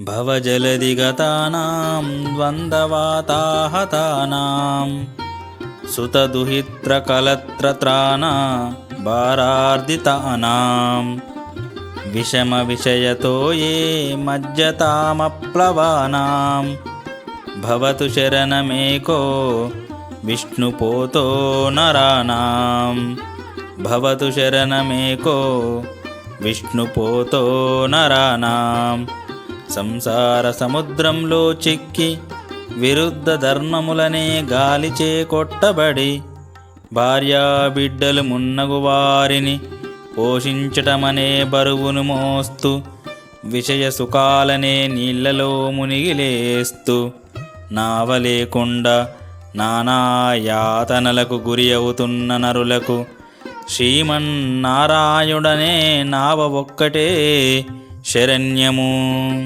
भवजलदिगतानां द्वन्द्ववाताहतानां सुतदुहित्रकलत्रत्राणा भारार्दितानां विषमविषयतो ये मज्जतामप्लवानां भवतु शरणमेको विष्णुपोतो नराणां भवतु शरणमेको विष्णुपोतो नराणाम् సంసార సముద్రంలో చిక్కి విరుద్ధ ధర్మములనే గాలిచే కొట్టబడి భార్యా బిడ్డలు మున్నగు వారిని పోషించటమనే బరువును మోస్తూ విషయ సుఖాలనే నీళ్ళలో మునిగిలేస్తూ నావ లేకుండా నానా యాతనలకు గురి అవుతున్న నరులకు శ్రీమన్నారాయుడనే నావ ఒక్కటే శరణ్యము.